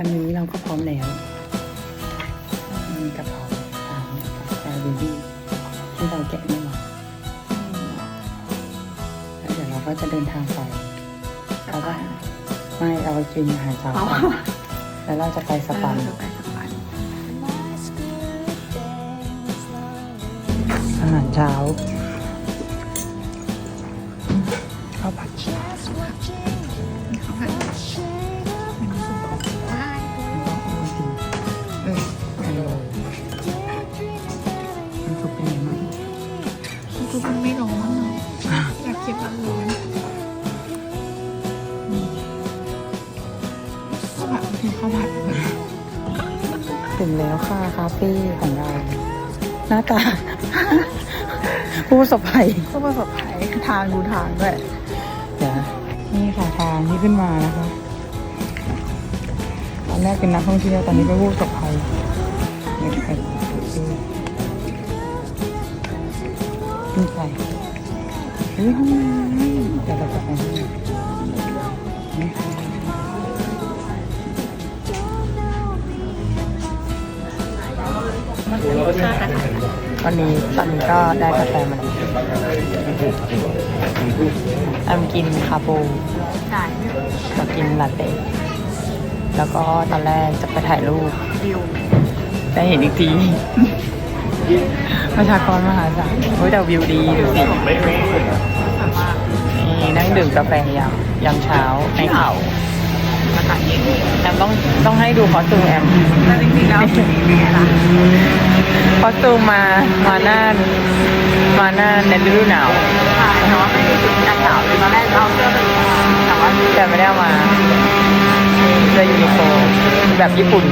ตอนนี้เราก็พร้อมแล้วมีกระเพราตามกาแฟเบบี้ที่เราแกะไม่หมดแล้วเดี๋ยวเราก็จะเดินทางไปเราก็ไม่เราไปกินอาหารเช้าก่อนแล้วเราจะไปสปัน เออไปสปันอาหารเช้า อยากเก็บร้อนร้อนข้าวผัดคือข้าวผัดถึงแล้วค่ะคาเฟ่ของเรา หน้าตา ผู้ประสบภัยก็ประสบภัยทางดูทางด้วยเดี๋ยวนะนี่ค่ะทางที่ขึ้นมานะคะตอนแรกเป็นนักท่องเที่ยวตอนนี้เป็นผู้ประสบภัยนี่ไปดูนี่ไป เฮ้ยห้องน้ำเดี๋ยวเราจะไปห้องน้ำนี่ค่ะวันนี้ตอนนี้ก็ได้กาแฟมาแล้วแอมกินคาโบได้มากินลาเต้แล้วก็ตอนแรกจะไปถ่ายรูปดิวได้เห็นอีกที ประชากรมหาศาลเฮ้ยแต่วิวดีดูสิสามารถนี่นั่งดื่มกาแฟยามยามเช้าในเขาอากาศเย็นแอมต้องต้องให้ดูคอสตูมแอมแต่จริงๆแล้วเป็นยังไงล่ะคอสตูมมามาหน้ามาหน้าในฤดูหนาวใช่เนาะไม่ได้ถึงกันหนาวเลยตอนแรกเราเสื้อเป็นแต่ว่าแต่ไม่ได้เอามาเสื้อยูนิโคแบบญี่ปุ่น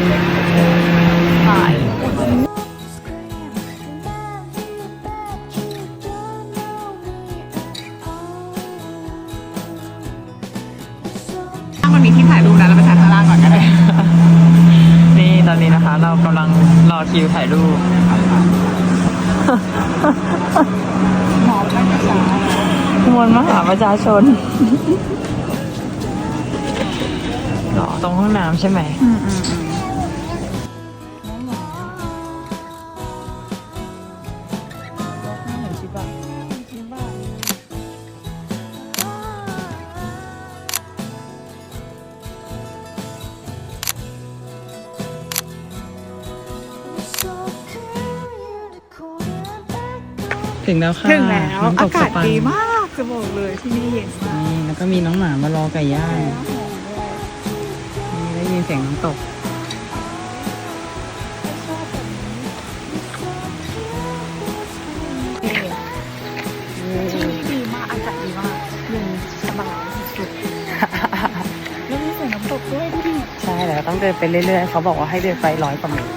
ใช่ มันมีที่ถ่ายรูปนะเราไปถ่ายข้างล่างก่อนก็ได้ นี่ตอนนี้นะคะ เรากำลังรอคิวถ่ายรูป หมอไม่ช้ามวลมหาประชาชนหรอตรงห้องน้ำใช่ไหม อืมอืมอืม ถึงแล้วค่ะถึงแล้วน้ำตอากาศสปันดีมากจะบอกเลยที่นี่เย็นมากนี่แล้วก็มีน้องหมามารอไก่ย่างนี่ได้ยินเสียงน้ำตก ที่นี่ดีมากอากาศดีมากเย็นสบายสุดๆแล้วมีเสียงน้ำตกด้วยดูดิใช่แล้วต้องเดินไปเรื่อยๆ เขาบอกว่าให้เดินไปร้อยกว่าเมตร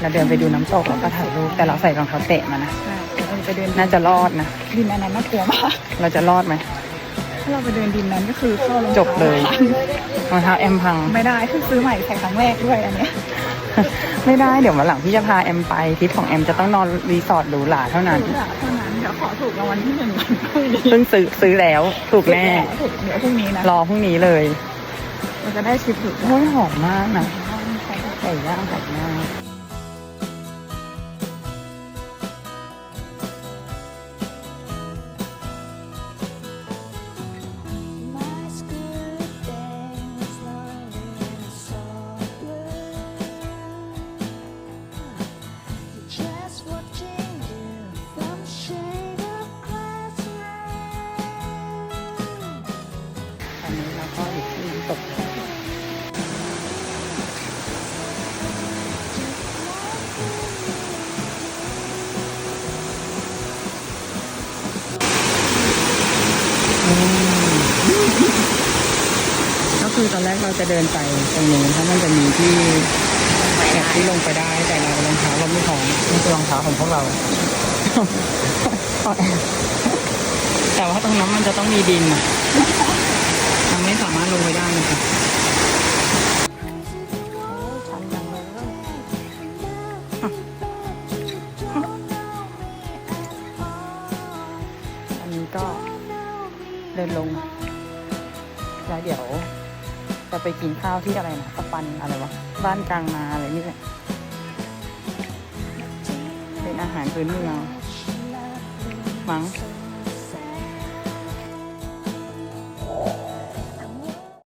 เราเดินไปดูน้ำตกแล้วก็ถ่ายรูปแต่เราใส่รองเท้าเตะมานะ ใช่เดี๋ยวเรา ไปเดินน่าจะรอดนะ ดินอันนั้นน่ากลัวมากเราจะรอดไหม ถ้าเราไปเดินดินนั้นก็คือเข้ารองท้าจบเลย รองเท้าแอมพัง ไม่ได้คือซื้อใหม่ใส่ครั้งแรกด้วยอันเนี้ยไม่ได้เดี๋ยววันหลังพี่จะพาแอมไปทริปของแอมจะต้องนอนรีสอร์ทหรูหราเท่านั้นเท่านั้นเดี๋ยวขอถูกรางวัลที่หนึ่งวันพรุ่งนี้ซึ่งซื้อซื้อแล้วถูกแน่ ถูกเดี๋ยวพรุ่งนี้นะรอพรุ่งนี้เลยเราจะได้ชิปถูกโอ้ยหอมมากนะไก่ย่างไก่ย่าง คือตอนแรกเราจะเดินไปตรงนู้นเพราะมันจะมีที่แบบที่ลงไปได้แต่เรารองเท้าเราไม่พร้อมนี่คือรองเท้าของพวกเรา แต่ว่าตรงนั้นมันจะต้องมีดินอะมันไม่สามารถลงไปได้นะคะอันนี้ก็เดินลงแล้วเดี๋ยว จะไปกินข้าวที่อะไรนะตะปันอะไรวะ บ้านกลางนาอะไรนี่แหละ เป็นอาหารพื้นเมืองมั้ง